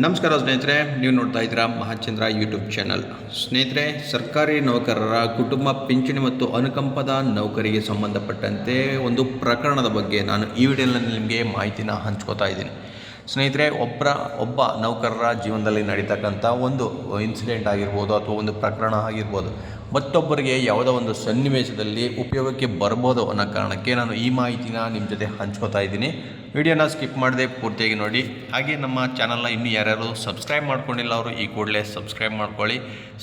ನಮಸ್ಕಾರ ಸ್ನೇಹಿತರೆ, ನೀವು ನೋಡ್ತಾ ಇದ್ದೀರಾ ಮಹಾಚಂದ್ರ ಯೂಟ್ಯೂಬ್ ಚಾನಲ್ ಸ್ನೇಹಿತರೆ, ಸರ್ಕಾರಿ ನೌಕರರ ಕುಟುಂಬ ಪಿಂಚಣಿ ಮತ್ತು ಅನುಕಂಪದ ನೌಕರಿಗೆ ಸಂಬಂಧಪಟ್ಟಂತೆ ಒಂದು ಪ್ರಕರಣದ ಬಗ್ಗೆ ನಾನು ಈ ವಿಡಿಯೋನಲ್ಲಿ ನಿಮಗೆ ಮಾಹಿತಿನ ಹಂಚ್ಕೋತಾ ಇದ್ದೀನಿ. ಸ್ನೇಹಿತರೆ ಒಬ್ಬರ ಒಬ್ಬ ನೌಕರರ ಜೀವನದಲ್ಲಿ ನಡೀತಕ್ಕಂಥ ಒಂದು ಇನ್ಸಿಡೆಂಟ್ ಆಗಿರ್ಬೋದು ಅಥವಾ ಒಂದು ಪ್ರಕರಣ ಆಗಿರ್ಬೋದು, ಮತ್ತೊಬ್ಬರಿಗೆ ಯಾವುದೋ ಒಂದು ಸನ್ನಿವೇಶದಲ್ಲಿ ಉಪಯೋಗಕ್ಕೆ ಬರ್ಬೋದು ಅನ್ನೋ ಕಾರಣಕ್ಕೆ ನಾನು ಈ ಮಾಹಿತಿನ ನಿಮ್ಮ ಜೊತೆ ಹಂಚ್ಕೋತಾ ಇದ್ದೀನಿ. ವಿಡಿಯೋನ ಸ್ಕಿಪ್ ಮಾಡದೆ ಪೂರ್ತಿಯಾಗಿ ನೋಡಿ. ಹಾಗೆ ನಮ್ಮ ಚಾನಲ್ನ ಇನ್ನೂ ಯಾರ್ಯಾರು ಸಬ್ಸ್ಕ್ರೈಬ್ ಮಾಡ್ಕೊಂಡಿಲ್ಲ ಅವರು ಈ ಕೂಡಲೇ ಸಬ್ಸ್ಕ್ರೈಬ್ ಮಾಡ್ಕೊಳ್ಳಿ.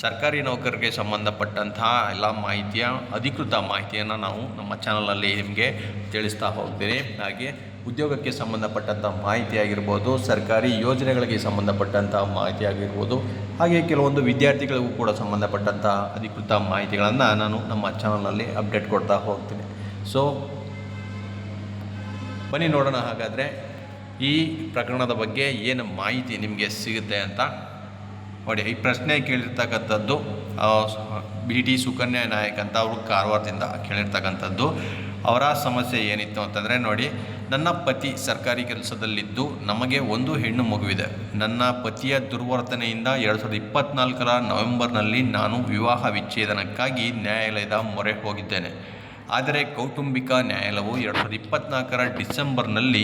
ಸರ್ಕಾರಿ ನೌಕರರಿಗೆ ಸಂಬಂಧಪಟ್ಟಂತಹ ಎಲ್ಲ ಮಾಹಿತಿಯ, ಅಧಿಕೃತ ಮಾಹಿತಿಯನ್ನು ನಾವು ನಮ್ಮ ಚಾನಲಲ್ಲಿ ನಿಮಗೆ ತಿಳಿಸ್ತಾ ಹೋಗ್ತೀನಿ. ಹಾಗೆ ಉದ್ಯೋಗಕ್ಕೆ ಸಂಬಂಧಪಟ್ಟಂಥ ಮಾಹಿತಿ ಆಗಿರ್ಬೋದು, ಸರ್ಕಾರಿ ಯೋಜನೆಗಳಿಗೆ ಸಂಬಂಧಪಟ್ಟಂಥ ಮಾಹಿತಿ ಆಗಿರ್ಬೋದು, ಹಾಗೆ ಕೆಲವೊಂದು ವಿದ್ಯಾರ್ಥಿಗಳಿಗೂ ಕೂಡ ಸಂಬಂಧಪಟ್ಟಂಥ ಅಧಿಕೃತ ಮಾಹಿತಿಗಳನ್ನು ನಾನು ನಮ್ಮ ಚಾನಲಲ್ಲಿ ಅಪ್ಡೇಟ್ ಕೊಡ್ತಾ ಹೋಗ್ತೀನಿ. ಸೊ ಬನ್ನಿ ನೋಡೋಣ ಹಾಗಾದರೆ ಈ ಪ್ರಕರಣದ ಬಗ್ಗೆ ಏನು ಮಾಹಿತಿ ನಿಮಗೆ ಸಿಗುತ್ತೆ ಅಂತ ನೋಡಿ, ಈ ಪ್ರಶ್ನೆ ಕೇಳಿರ್ತಕ್ಕಂಥದ್ದು ಬಿ ಟಿ ಸುಕನ್ಯಾ ನಾಯಕ್ ಅಂತ ಅವರು ಕಾರವಾರದಿಂದ ಕೇಳಿರ್ತಕ್ಕಂಥದ್ದು. ಅವರ ಸಮಸ್ಯೆ ಏನಿತ್ತು ಅಂತಂದರೆ ನೋಡಿ, ನನ್ನ ಪತಿ ಸರ್ಕಾರಿ ಕೆಲಸದಲ್ಲಿದ್ದು ನಮಗೆ ಒಂದು ಹೆಣ್ಣು ಮಗುವಿದೆ. ನನ್ನ ಪತಿಯ ದುರ್ವರ್ತನೆಯಿಂದ ಎರಡು ಸಾವಿರದ ಇಪ್ಪತ್ತ್ನಾಲ್ಕರ ನವೆಂಬರ್ನಲ್ಲಿ ನಾನು ವಿವಾಹ ವಿಚ್ಛೇದನಕ್ಕಾಗಿ ನ್ಯಾಯಾಲಯದ ಮೊರೆ ಹೋಗಿದ್ದೇನೆ. ಆದರೆ ಕೌಟುಂಬಿಕ ನ್ಯಾಯಾಲಯವು ಎರಡು ಸಾವಿರದ ಇಪ್ಪತ್ತ್ನಾಲ್ಕರ ಡಿಸೆಂಬರ್ನಲ್ಲಿ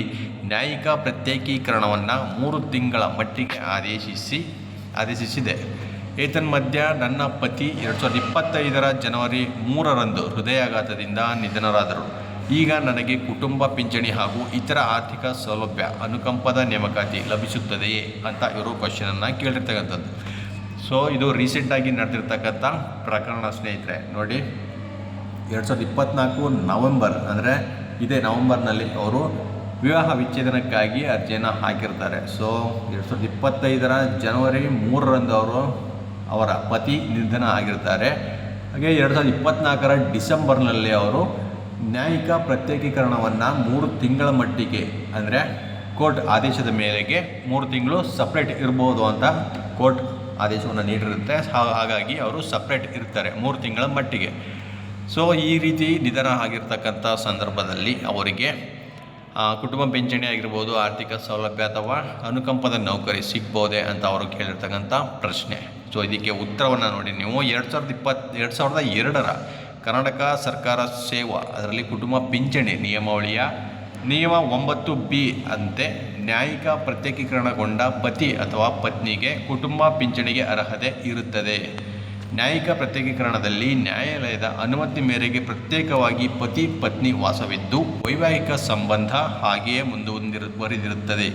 ನ್ಯಾಯಿಕ ಪ್ರತ್ಯೇಕೀಕರಣವನ್ನು ಮೂರು ತಿಂಗಳ ಮಟ್ಟಿಗೆ ಆದೇಶಿಸಿ, ಆದೇಶಿಸಿದೆ. ಏತನ್ಮಧ್ಯ ನನ್ನ ಪತಿ ಎರಡು ಸಾವಿರದ ಇಪ್ಪತ್ತೈದರ ಜನವರಿ ಮೂರರಂದು ಹೃದಯಾಘಾತದಿಂದ ನಿಧನರಾದರು. ಈಗ ನನಗೆ ಕುಟುಂಬ ಪಿಂಚಣಿ ಹಾಗೂ ಇತರ ಆರ್ಥಿಕ ಸೌಲಭ್ಯ ಅನುಕಂಪದ ನೇಮಕಾತಿ ಲಭಿಸುತ್ತದೆಯೇ ಅಂತ ಇವರು ಕ್ವಶನನ್ನು ಕೇಳಿರ್ತಕ್ಕಂಥದ್ದು. ಸೊ ಇದು ರೀಸೆಂಟಾಗಿ ನಡೆದಿರ್ತಕ್ಕಂಥ ಪ್ರಕರಣ ಸ್ನೇಹಿತರೆ, ನೋಡಿ. ಎರಡು ಸಾವಿರದ ಇಪ್ಪತ್ತ್ನಾಲ್ಕು ನವೆಂಬರ್, ಅಂದರೆ ಇದೇ ನವೆಂಬರ್ನಲ್ಲಿ ಅವರು ವಿವಾಹ ವಿಚ್ಛೇದನಕ್ಕಾಗಿ ಅರ್ಜಿಯನ್ನು ಹಾಕಿರ್ತಾರೆ. ಸೊ ಎರಡು ಸಾವಿರದ ಇಪ್ಪತ್ತೈದರ ಜನವರಿ ಮೂರರಂದು ಅವರು ಅವರ ಪತಿ ನಿಧನ ಆಗಿರ್ತಾರೆ. ಹಾಗೆ ಎರಡು ಸಾವಿರದ ಇಪ್ಪತ್ತ್ನಾಲ್ಕರ ಡಿಸೆಂಬರ್ನಲ್ಲಿ ಅವರು ನ್ಯಾಯಿಕ ಪ್ರತ್ಯೇಕೀಕರಣವನ್ನು ಮೂರು ತಿಂಗಳ ಮಟ್ಟಿಗೆ, ಅಂದರೆ ಕೋರ್ಟ್ ಆದೇಶದ ಮೇರೆಗೆ ಮೂರು ತಿಂಗಳು ಸಪ್ರೇಟ್ ಇರ್ಬೋದು ಅಂತ ಕೋರ್ಟ್ ಆದೇಶವನ್ನು ನೀಡಿರುತ್ತೆ. ಹಾಗಾಗಿ ಅವರು ಸಪ್ರೇಟ್ ಇರ್ತಾರೆ ಮೂರು ತಿಂಗಳ ಮಟ್ಟಿಗೆ. ಸೊ ಈ ರೀತಿ ನಿಧನ ಆಗಿರ್ತಕ್ಕಂಥ ಸಂದರ್ಭದಲ್ಲಿ ಅವರಿಗೆ ಕುಟುಂಬ ಪಿಂಚಣಿ ಆಗಿರ್ಬೋದು, ಆರ್ಥಿಕ ಸೌಲಭ್ಯ ಅಥವಾ ಅನುಕಂಪದ ನೌಕರಿ ಸಿಗ್ಬೋದೆ ಅಂತ ಅವರು ಕೇಳಿರ್ತಕ್ಕಂಥ ಪ್ರಶ್ನೆ. ಸೊ ಇದಕ್ಕೆ ಉತ್ತರವನ್ನು ನೋಡಿ ನೀವು. ಎರಡು ಸಾವಿರದ ಇಪ್ಪತ್ತು ಎರಡು ಸಾವಿರದ ಎರಡರ ಕರ್ನಾಟಕ ಸರ್ಕಾರ ಸೇವಾ, ಅದರಲ್ಲಿ ಕುಟುಂಬ ಪಿಂಚಣಿ ನಿಯಮಾವಳಿಯ ನಿಯಮ ಒಂಬತ್ತು ಬಿ ಅಂತೆ ನ್ಯಾಯಿಕ ಪ್ರತ್ಯೇಕೀಕರಣಗೊಂಡ ಪತಿ ಅಥವಾ ಪತ್ನಿಗೆ ಕುಟುಂಬ ಪಿಂಚಣಿಗೆ ಅರ್ಹತೆ ಇರುತ್ತದೆ. ನ್ಯಾಯಿಕ ಪ್ರತ್ಯೇಕೀಕರಣದಲ್ಲಿ ನ್ಯಾಯಾಲಯದ ಅನುಮತಿ ಮೇರೆಗೆ ಪ್ರತ್ಯೇಕವಾಗಿ ಪತಿ ಪತ್ನಿ ವಾಸವಿದ್ದು ವೈವಾಹಿಕ ಸಂಬಂಧ ಹಾಗೆಯೇ ಮುಂದುವರಿದಿರುತ್ತದೆ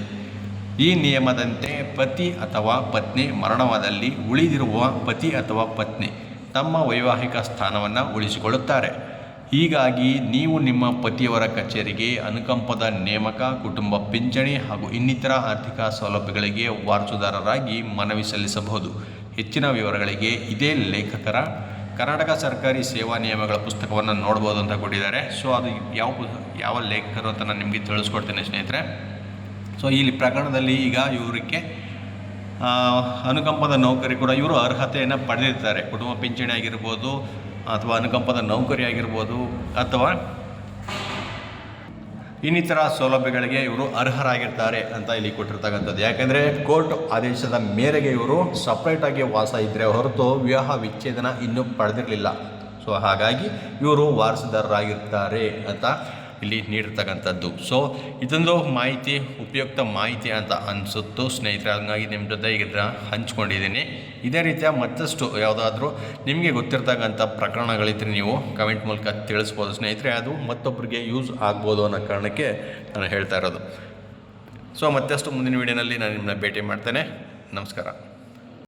ಈ ನಿಯಮದಂತೆ ಪತಿ ಅಥವಾ ಪತ್ನಿ ಮರಣವಾದಲ್ಲಿ ಉಳಿದಿರುವ ಪತಿ ಅಥವಾ ಪತ್ನಿ ತಮ್ಮ ವೈವಾಹಿಕ ಸ್ಥಾನವನ್ನು ಉಳಿಸಿಕೊಳ್ಳುತ್ತಾರೆ. ಹೀಗಾಗಿ ನೀವು ನಿಮ್ಮ ಪತಿಯವರ ಕಚೇರಿಗೆ ಅನುಕಂಪದ ನೇಮಕ, ಕುಟುಂಬ ಪಿಂಚಣಿ ಹಾಗೂ ಇನ್ನಿತರ ಆರ್ಥಿಕ ಸೌಲಭ್ಯಗಳಿಗೆ ವಾರಸುದಾರರಾಗಿ ಮನವಿ ಸಲ್ಲಿಸಬಹುದು. ಹೆಚ್ಚಿನ ವಿವರಗಳಿಗೆ ಇದೇ ಲೇಖಕರ ಕರ್ನಾಟಕ ಸರ್ಕಾರಿ ಸೇವಾ ನಿಯಮಗಳ ಪುಸ್ತಕವನ್ನು ನೋಡ್ಬೋದು ಅಂತ ಕೊಟ್ಟಿದ್ದಾರೆ. ಸೊ ಅದು ಯಾವ ಯಾವ ಲೇಖಕರು ಅಂತ ನಾನು ನಿಮಗೆ ತಿಳಿಸ್ಕೊಡ್ತೇನೆ ಸ್ನೇಹಿತರೆ. ಸೊ ಇಲ್ಲಿ ಪ್ರಕರಣದಲ್ಲಿ ಈಗ ಇವರಿಗೆ ಅನುಕಂಪದ ನೌಕರಿ ಕೂಡ ಇವರು ಅರ್ಹತೆಯನ್ನು ಪಡೆದಿರ್ತಾರೆ ಕುಟುಂಬ ಪಿಂಚಣಿ ಆಗಿರ್ಬೋದು ಅಥವಾ ಅನುಕಂಪದ ನೌಕರಿ ಆಗಿರ್ಬೋದು ಅಥವಾ ಇನ್ನಿತರ ಸೌಲಭ್ಯಗಳಿಗೆ ಇವರು ಅರ್ಹರಾಗಿರ್ತಾರೆ ಅಂತ ಇಲ್ಲಿ ಕೊಟ್ಟಿರ್ತಕ್ಕಂಥದ್ದು. ಯಾಕೆಂದರೆ ಕೋರ್ಟ್ ಆದೇಶದ ಮೇರೆಗೆ ಇವರು ಸಪ್ರೇಟಾಗಿ ವಾಸ ಇದ್ದರೆ ಹೊರತು ವಿವಾಹ ವಿಚ್ಛೇದನ ಇನ್ನೂ ಪಡೆದಿರಲಿಲ್ಲ. ಸೊ ಹಾಗಾಗಿ ಇವರು ವಾರಸುದಾರರಾಗಿರ್ತಾರೆ ಅಂತ ಇಲ್ಲಿ ನೀಡಿರ್ತಕ್ಕಂಥದ್ದು. ಸೊ ಇದೊಂದು ಮಾಹಿತಿ, ಉಪಯುಕ್ತ ಮಾಹಿತಿ ಅಂತ ಅನಿಸುತ್ತು. ಸ್ನೇಹಿತರೆ, ಹಂಗಾಗಿ ನಿಮ್ಮ ಜೊತೆ ಇದನ್ನ ಹಂಚ್ಕೊಂಡಿದ್ದೀನಿ. ಇದೇ ರೀತಿಯ ಮತ್ತಷ್ಟು ಯಾವುದಾದ್ರೂ ನಿಮಗೆ ಗೊತ್ತಿರ್ತಕ್ಕಂಥ ಪ್ರಕರಣಗಳಿದ್ರೆ ನೀವು ಕಮೆಂಟ್ ಮೂಲಕ ತಿಳಿಸ್ಬೋದು. ಸ್ನೇಹಿತರೆ, ಅದು ಮತ್ತೊಬ್ಬರಿಗೆ ಯೂಸ್ ಆಗ್ಬೋದು ಅನ್ನೋ ಕಾರಣಕ್ಕೆ ನಾನು ಹೇಳ್ತಾ ಇರೋದು. ಸೊ ಮತ್ತಷ್ಟು ಮುಂದಿನ ವೀಡಿಯೋನಲ್ಲಿ ನಾನು ನಿಮ್ಮನ್ನ ಭೇಟಿ ಮಾಡ್ತೇನೆ. ನಮಸ್ಕಾರ.